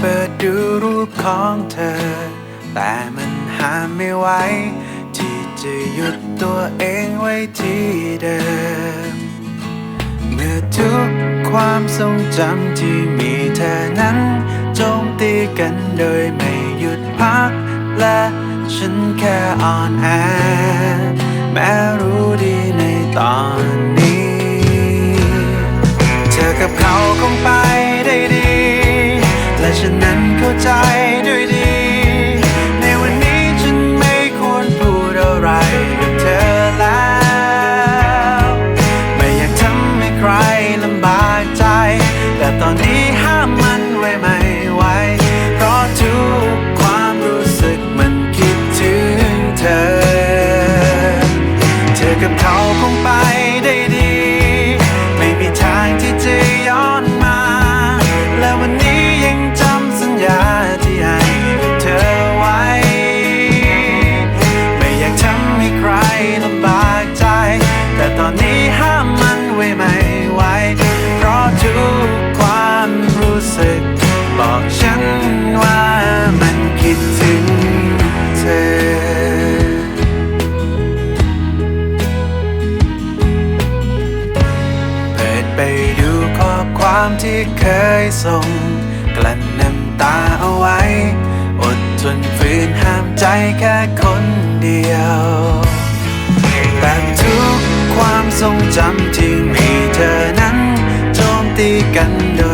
เปิดดูรูปของเธอ แต่มันหาไม่ไหวที่จะหยุดตัวเองไว้ที่เดิม เมื่อทุกความทรงจำที่มีเธอนั้นโจมตีกันโดยไม่หยุดพัก และฉันแค่อ่อนแอแม้รู้ดีในตอนนี้ เธอกับเขาคงไปได้ดี ฉันนั้นเข้าใจ อบความที่เคยส่ง กลั้นน้ำตาเอาไว้ อดจนฝืนห้ามใจแค่คนเดียว แต่ทุกความทรงจำที่มีเธอนั้น โจมตีกันโดย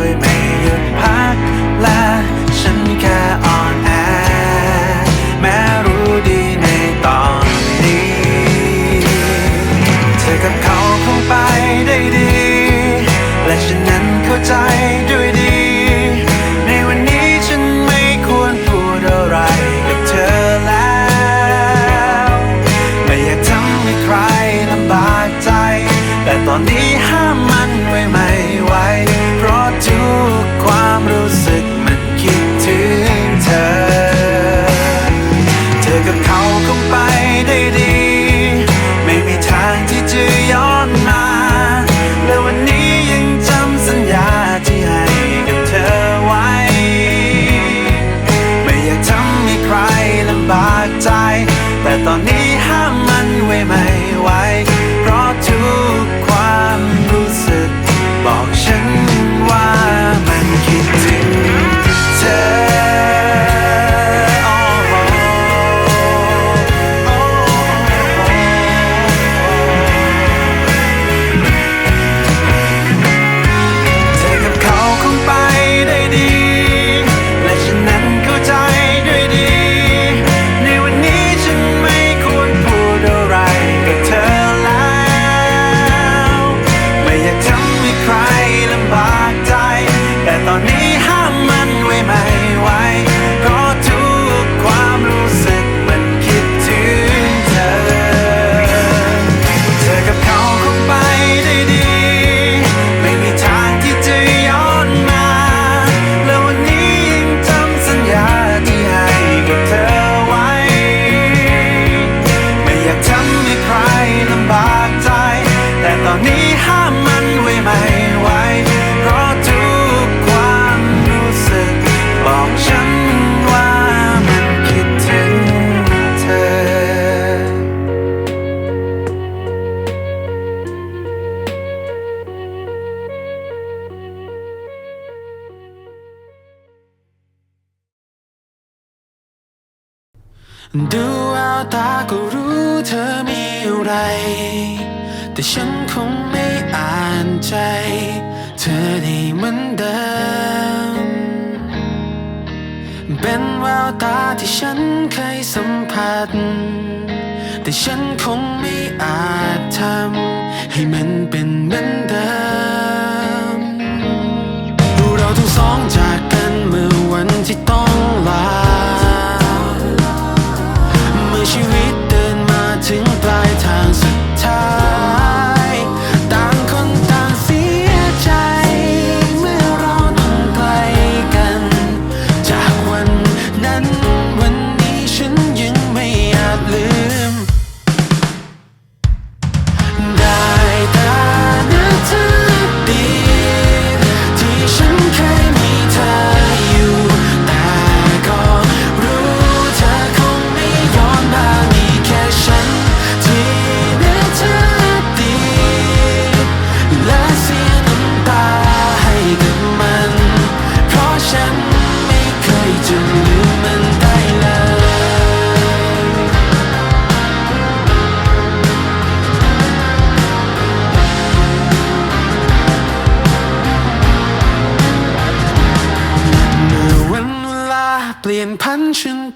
ตาก็รู้เธอมีอะไร แต่ฉันคงไม่อ่านใจ เธอได้เหมือนเดิม เป็นแววตาที่ฉันเคยสัมผัส แต่ฉันคงไม่อาจทำให้มันเป็นเหมือนเดิม เราทั้งสอง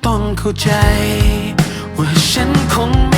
ต้องเข้าใจ ว่าฉันคง